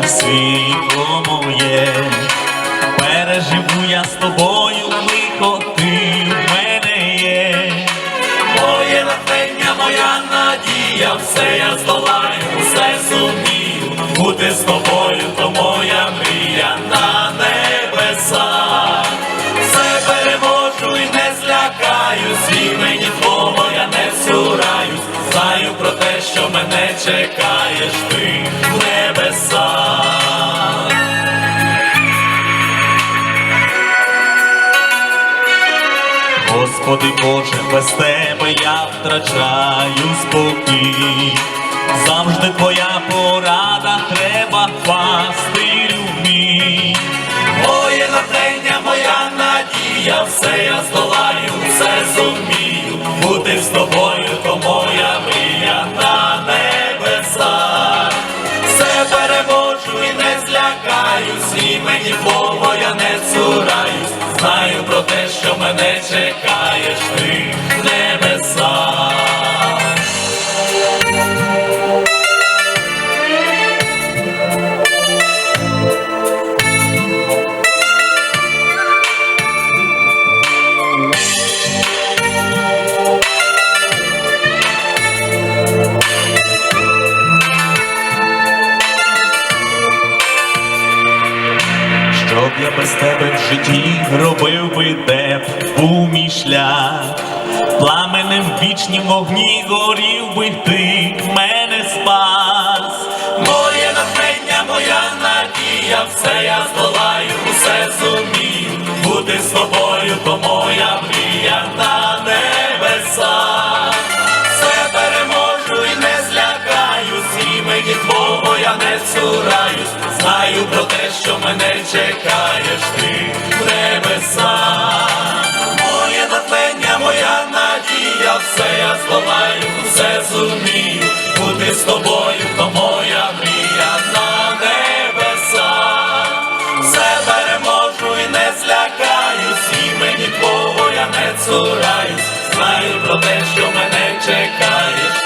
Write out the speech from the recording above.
світло моє, переживу я з тобою, лихо ти в мене є. Моє натхнення, моя надія, все я здолаю, все зумію, бути з тобою, то моя мрія на небесах. Все переможу і не злякаюсь, імені Твого я не всураюсь, знаю про те, що мене чекаєш Господи Боже, без тебе я втрачаю спокій. Завжди твоя порада треба пастирю мій. Моє натхнення, моя надія, все я здолаю, все зумію. Бути з тобою, то моя мрія на небесах. Все переможу і не злякаюсь, імені Твого я Щоб я без тебе в житті робив би де був мій шлях, пламенем в вічнім вогні горів би ти мене спас. Моє натхнення, моя надія, все я здолаю, цураюсь, знаю про те, що мене чекаєш.